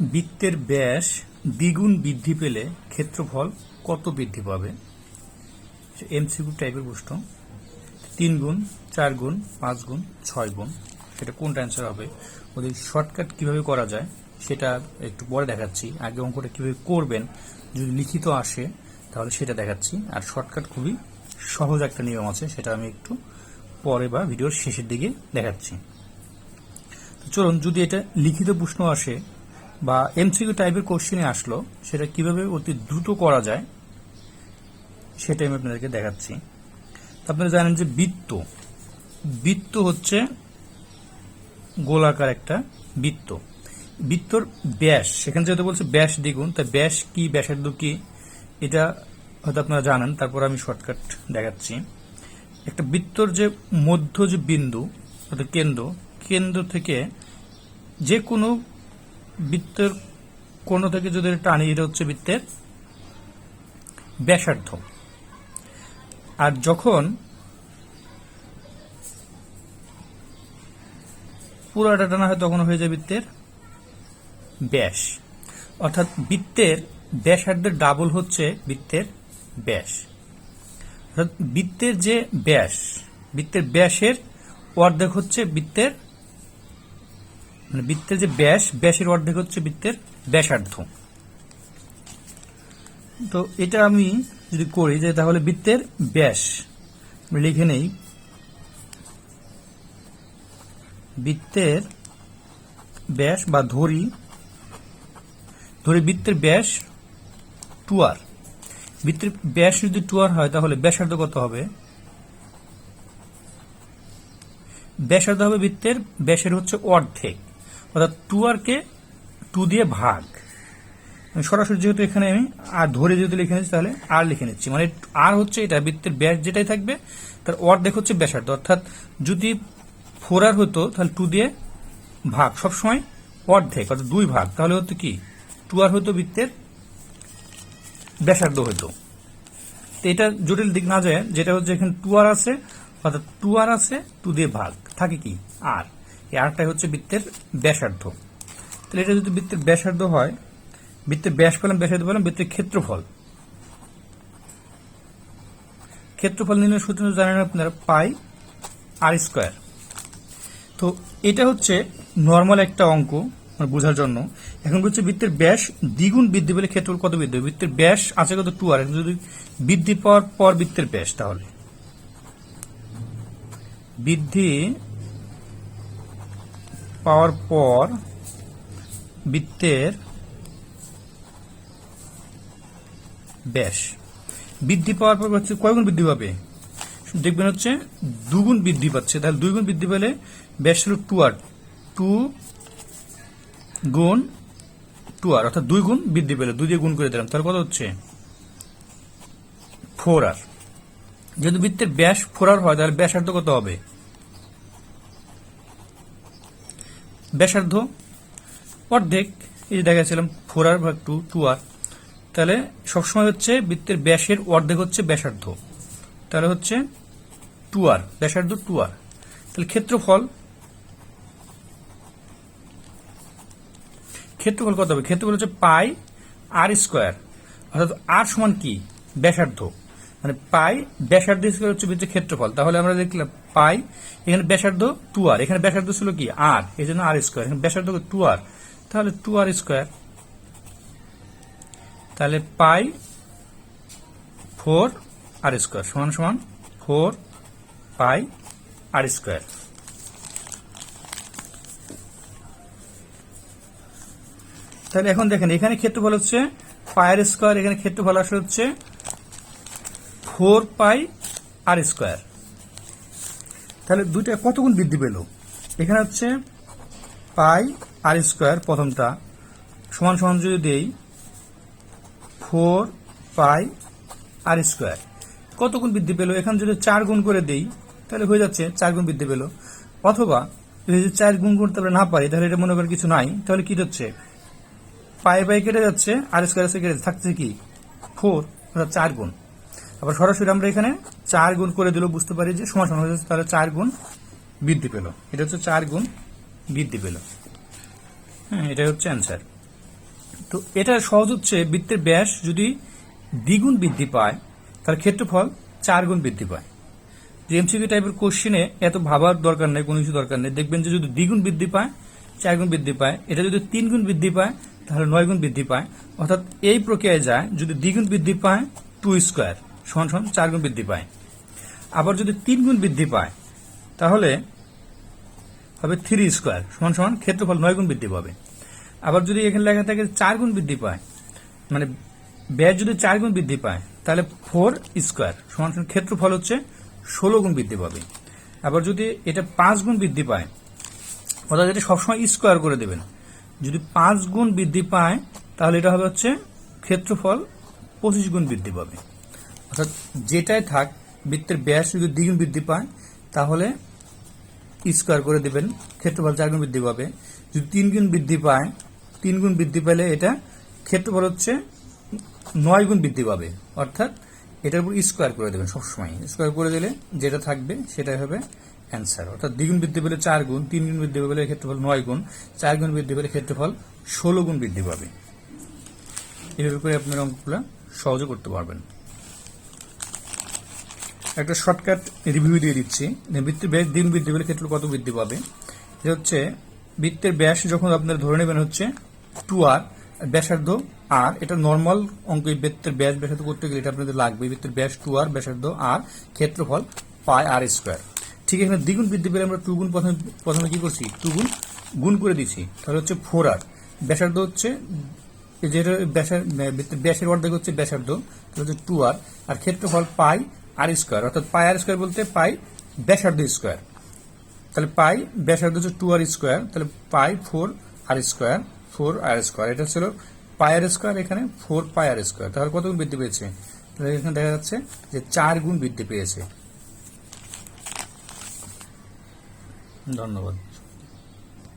বৃত্তের ব্যাস দ্বিগুণ বৃদ্ধি পেলে ক্ষেত্রফল কত বৃদ্ধি পাবে? এমসিকিউ টাইপের প্রশ্ন। তিন গুণ চার গুণ পাঁচ গুণ ছয় গুণ সেটা কোনটা অ্যান্সার হবে? ওদের শর্টকাট কীভাবে করা যায় সেটা একটু পরে দেখাচ্ছি। আগে অঙ্কটা কীভাবে করবেন যদি লিখিত আসে তাহলে সেটা দেখাচ্ছি। আর শর্টকাট খুবই সহজ একটা নিয়ম আছে, সেটা আমি একটু পরে বা ভিডিওর শেষের দিকে দেখাচ্ছি। চলুন, যদি এটা লিখিত প্রশ্ন আসে বা এমসিকিউ টাইপের কোশ্চেনে আসলো, সেটা কীভাবে অতি দ্রুত করা যায়, সেটা আমি আপনাদেরকে দেখাচ্ছি। আপনারা জানেন যে বৃত্ত বৃত্ত হচ্ছে গোলাকার একটা বৃত্ত। বৃত্তর ব্যাস, সেখানে যেহেতু বলছে ব্যাস দ্বিগুণ, তা ব্যাস কি, ব্যাসার্ধ কি, এটা হয়তো আপনারা জানেন, তারপর আমি শর্টকাট দেখাচ্ছি। একটা বৃত্তর যে মধ্য যে বিন্দু, অর্থাৎ কেন্দ্র কেন্দ্র থেকে যে কোনো বৃত্তের কোন থেকে যদি টানি এটা হচ্ছে বৃত্তের, ব্যাসার্ধ। আর যখন পুরাটা টানা হয় তখন হয়ে যায় বৃত্তের ব্যাস। অর্থাৎ বৃত্তের ব্যাসার্ধের ডাবল হচ্ছে বৃত্তের ব্যাস। অর্থাৎ বৃত্তের যে ব্যাস, বৃত্তের ব্যাসের অর্ধেক হচ্ছে বৃত্তের মানে বৃত্তের যে ব্যাস, ব্যাসের অর্ধেক হচ্ছে বৃত্তের ব্যাসার্ধ। তো এটা আমি যদি করি, যে তাহলে বৃত্তের ব্যাস লিখে নেই, বৃত্তের ব্যাস বা ধরি ধরি বৃত্তের ব্যাস টুয়ার। বৃত্তের ব্যাস যদি টুয়ার হয়, তাহলে ব্যাসার্ধ কত হবে? ব্যাসার্ধ হবে বৃত্তের, ব্যাসের হচ্ছে অর্ধেক। অর্থাৎ টু আর কে টু দিয়ে ভাগ। সরাসরি যেহেতু এখানে আমি আর ধরে যেহেতু লিখে নিচ্ছি তাহলে আর লিখে নিচ্ছি। মানে আর হচ্ছে এটা বৃত্তের ব্যাস যেটাই থাকবে, তার অর্ধেক হচ্ছে ব্যাসার্ধ। অর্থাৎ যদি ফোর আর হতো, তাহলে টু দিয়ে ভাগ। সবসময় অর্ধেক, অর্থাৎ দুই ভাগ। তাহলে হতো কি? টু আর হতো বৃত্তের ব্যাসার্ধ হতো। তো এটা জটিল দিক না যায়, যেটা হচ্ছে এখানে টু আর আছে, অর্থাৎ টু আর আছে টু দিয়ে ভাগ। থাকে কি? আর এই আরটাই হচ্ছে বৃত্তের ব্যাসার্ধ। তাহলে এটা যদি বৃত্তের ব্যাসার্ধ হয়, বৃত্তের ব্যাস পেলাম ব্যাসার্ধ পেলাম বৃত্তের ক্ষেত্রফল। ক্ষেত্রফল নির্ণয় সূত্র জানেন আপনারা, পাই আর স্কোয়ার। তো এটা হচ্ছে নর্মাল একটা অঙ্ক মানে বোঝার জন্য। এখন হচ্ছে বৃত্তের ব্যাস দ্বিগুণ বৃদ্ধি পেলে ক্ষেত্রফল কত বৃদ্ধি বৃত্তের ব্যাস আছে কত টু আর। যদি বৃদ্ধি পাওয়ার পর বৃত্তের ব্যাস তাহলে। বৃদ্ধি পাওয়ার পর বৃত্তের ব্যাস। বৃদ্ধি পাওয়ার পর হচ্ছে কয়গুণ বৃদ্ধি পাবে? দেখবেন হচ্ছে দুগুণ বৃদ্ধি পাচ্ছে। তাহলে দুই গুণ বৃদ্ধি পেলে ব্যাস হলো টু আর টু গুণ টু আর অর্থাৎ দুই গুণ বৃদ্ধি পেলে, দুই দিয়ে গুণ করে দিলাম। তাহলে কত হচ্ছে? ফোর আর যদি বৃত্তের ব্যাস ফোর আর হয়, তাহলে ব্যাসার্ধ কত হবে? ব্যাসার্ধ অর্ধেক, এই যে দেখাচ্ছিলাম ফোর আর ভাগ টু টু আর তাহলে সবসময় হচ্ছে বৃত্তের ব্যাসের অর্ধেক হচ্ছে ব্যাসার্ধ। তাহলে হচ্ছে টু আর ব্যাসার্ধ টু আর তাহলে ক্ষেত্রফল ক্ষেত্রফল কত হবে? ক্ষেত্রফল হচ্ছে পাই আর স্কোয়ার অর্থাৎ আর সমান কি? ব্যাসার্ধ। মানে পাই ব্যাসার্ধ স্কোয়ার হচ্ছে বৃত্তের ক্ষেত্রফল। তাহলে আমরা দেখলাম পাই, এখানে ব্যাসার্ধ টু আর এখানে ব্যাসার্ধ ছিল কি? আর এই জন্য আর স্কোয়ার এখানে ব্যাসার্ধ টু আর তাহলে টু আর স্কোয়ার তাহলে পাই ফোর আর স্কোয়ার সমান সমান ফোর পাই আর স্কোয়ার তাহলে এখন দেখেন, এখানে ক্ষেত্রফল হচ্ছে পায়ের স্কোয়ার এখানে ক্ষেত্রফল আসলে হচ্ছে ফোর পাই আর স্কোয়ার তাহলে দুইটা কত গুণ বৃদ্ধি পেল? এখানে হচ্ছে পাই আর স্কোয়ার প্রথমটা। সমান সমান যদি দেই, ফোর পাই আর স্কোয়ার। কত গুণ বৃদ্ধি পেল? এখানে যদি চার গুণ করে দেই, তাহলে হয়ে যাচ্ছে চার গুণ বৃদ্ধি পেল। অথবা যদি চার গুণ করতে আমরা না পারি, তাহলে এটা মনে করেন কিছু নাই। তাহলে কি হচ্ছে? পায়ে পায়ে কেটে যাচ্ছে, আর স্কোয়ার কেটে থাকছে কি? ফোর চার গুণ। আবার সরাসরি আমরা এখানে চার গুণ করে দিলেও বুঝতে পারি যে সমান সমান হয়ে যাচ্ছে, তাহলে চার গুণ বৃদ্ধি পেল। এটা হচ্ছে চার গুণ বৃদ্ধি পেল। হ্যাঁ এটাই হচ্ছে অ্যান্সার তো এটা সহজ হচ্ছে বৃত্তের ব্যাস যদি দ্বিগুণ বৃদ্ধি পায় তাহলে ক্ষেত্রফল চার গুণ বৃদ্ধি পায়। যে এমসিকিউ টাইপের কোশ্চেনে এত ভাবার দরকার নেই, কোনো কিছু দরকার নেই। দেখবেন যে যদি দ্বিগুণ বৃদ্ধি পায়, চার গুণ বৃদ্ধি পায়, এটা যদি তিন গুণ বৃদ্ধি পায়, তাহলে নয় গুণ বৃদ্ধি পায়। অর্থাৎ এই প্রক্রিয়ায় যায়, যদি দ্বিগুণ বৃদ্ধি পায় টু স্কোয়ার সমান সমান চার গুণ বৃদ্ধি পায়। আবার যদি তিন গুণ বৃদ্ধি পায়, তাহলে হবে থ্রি স্কোয়ার, সমান সমান ক্ষেত্রফল নয় গুণ বৃদ্ধি পাবে। আবার যদি এখানে লেখা থাকে চার গুণ বৃদ্ধি পায় মানে ব্যাস যদি চার গুণ বৃদ্ধি পায়, তাহলে ফোর স্কোয়ার, সমান সমান ক্ষেত্রফল হচ্ছে ষোলো গুণ বৃদ্ধি পাবে। আবার যদি এটা পাঁচ গুণ বৃদ্ধি পায়, অর্থাৎ এটা সবসময় স্কোয়ার করে দেবেন। যদি পাঁচ গুণ বৃদ্ধি পায়, তাহলে এটা হবে হচ্ছে ক্ষেত্রফল পঁচিশ গুণ বৃদ্ধি পাবে। অর্থাৎ যেটাই থাক, বৃত্তের ব্যাস যদি দ্বিগুণ বৃদ্ধি পায়, তাহলে স্কোয়ার করে দেবেন, ক্ষেত্রফল চার গুণ বৃদ্ধি পাবে। যদি তিন গুণ বৃদ্ধি পায় তিন গুণ বৃদ্ধি পেলে এটা ক্ষেত্রফল হচ্ছে নয় গুণ বৃদ্ধি পাবে। অর্থাৎ এটার উপর স্কোয়ার করে দেবেন সবসময়। স্কোয়ার করে দিলে যেটা থাকবে, সেটাই হবে অ্যান্সার অর্থাৎ দ্বিগুণ বৃদ্ধি পেলে চার গুণ তিন গুণ বৃদ্ধি পেলে ক্ষেত্রফল নয় গুণ চার গুণ বৃদ্ধি পেলে ক্ষেত্রফল ষোলো গুণ বৃদ্ধি পাবে। এভাবে করে আপনার অঙ্কগুলো সহজে করতে পারবেন। একটা শর্টকাট রিভিউ দিয়ে দিচ্ছি। বৃত্তের ব্যাস দিন বৃদ্ধি পেলে ক্ষেত্র কত বৃদ্ধি পাবে? এটা হচ্ছে বৃত্তের ব্যাস যখন আপনারা ধরে নেবেন হচ্ছে টু আর ব্যাসার্ধ আর এটা নর্মাল অঙ্ক বৃত্তের ব্যাস, ব্যাসার্ধ করতে গেলে এটা আপনাদের লাগবে। বৃত্তের ব্যাস টু আর ব্যাসার্ধ আর ক্ষেত্রফল পাই আর স্কোয়ার ঠিক এখানে দ্বিগুণ বৃদ্ধি পেলে আমরা টু গুণ প্রথমে প্রথমে কি করছি? টু গুণ গুণ করে দিছি তাহলে হচ্ছে ফোর আর ব্যাসার্ধ হচ্ছে যেটা ব্যাসার ব্যাসের অর্ধেক হচ্ছে ব্যাসার্ধ। তাহলে হচ্ছে টু আর আর ক্ষেত্রফল পাই আর স্কোয়ার অর্থাৎ পাই আর স্কোয়ার বলতে পাই ব্যাসার্ধ স্কোয়ার তাহলে পাই ব্যাসার্ধ হচ্ছে টু আর স্কোয়ার তাহলে pi four r square four r square এটা ছিল পাই আর স্কোয়ার এখানে ফোর পাই আর স্কোয়ার তাহলে কত গুণ বৃদ্ধি পেয়েছে? তাহলে এখানে দেখা যাচ্ছে যে চার গুণ বৃদ্ধি পেয়েছে। ধন্যবাদ।